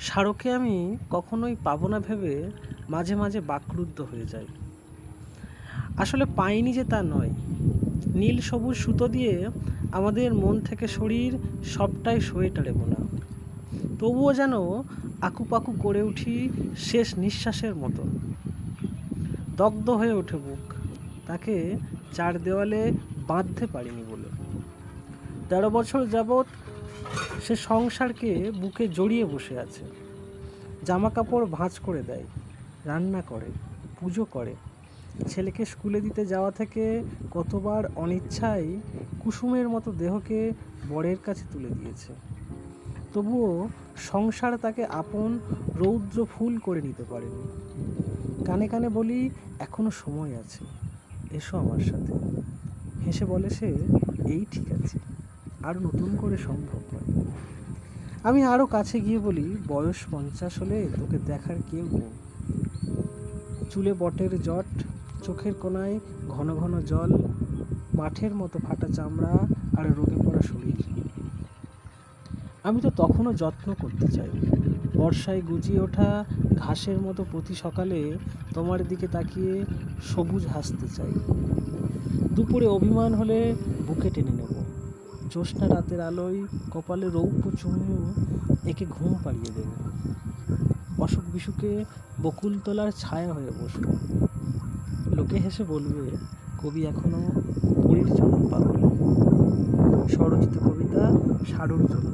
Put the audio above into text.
স্মারকে আমি কখনোই পাবো না ভেবে মাঝে মাঝে বাকরুদ্ধ হয়ে যাই। আসলে পাইনি যে তা নয়। নীল সবুজ সুতো দিয়ে আমাদের মন থেকে শরীর সবটাই সোয়েটারে বোনা। তবুও যেন আকুপাকু করে উঠি শেষ নিঃশ্বাসের মতো। দগ্ধ হয়ে ওঠে বুক। তাকে চার দেওয়ালে বাঁধতে পারিনি বলে। তেরো বছর যাবৎ সে সংসারকে বুকে জড়িয়ে বসে আছে। জামা কাপড় ভাঁজ করে দেয়, রান্না করে, পুজো করে। ছেলেকে স্কুলে দিতে যাওয়া থেকে কতবার অনিচ্ছায় কুসুমের মতো দেহকে বরের কাছে তুলে দিয়েছে। তবুও সংসার তাকে আপন রৌদ্র ফুল করে নিতে পারেনি। কানে কানে বলি, এখনও সময় আছে, এসো আমার সাথে। হেসে বলে সে, এই ঠিক আছে। আর নতুন করে সম্ভব নয় আমি আরও কাছে গিয়ে বলি, বয়স পঞ্চাশ হলে তোকে দেখার কেউ নেই। চুলে বটের জট, চোখের কোনায় ঘন ঘন জল, মাঠের মতো ফাটা চামড়া আর রোগে পড়া শরীর। আমি তো তখনও যত্ন করতে চাই। বর্ষায় গুজিয়ে ওঠা ঘাসের মতো প্রতি সকালে তোমার দিকে তাকিয়ে সবুজ হাসতে চাই। দুপুরে অভিমান হলে বুকে টেনে নেব। জ্যোৎস্না রাতের আলোয় কপালে রৌপ্য চুমু একে ঘুম পাড়িয়ে দেবে। অসুখ বিসুখে বকুলতলার ছায়া হয়ে বসবো লোকে হেসে বলবে, কবি এখনও পুরীর জন্য পাগল। স্বরচিত কবিতা সারুর জন্য।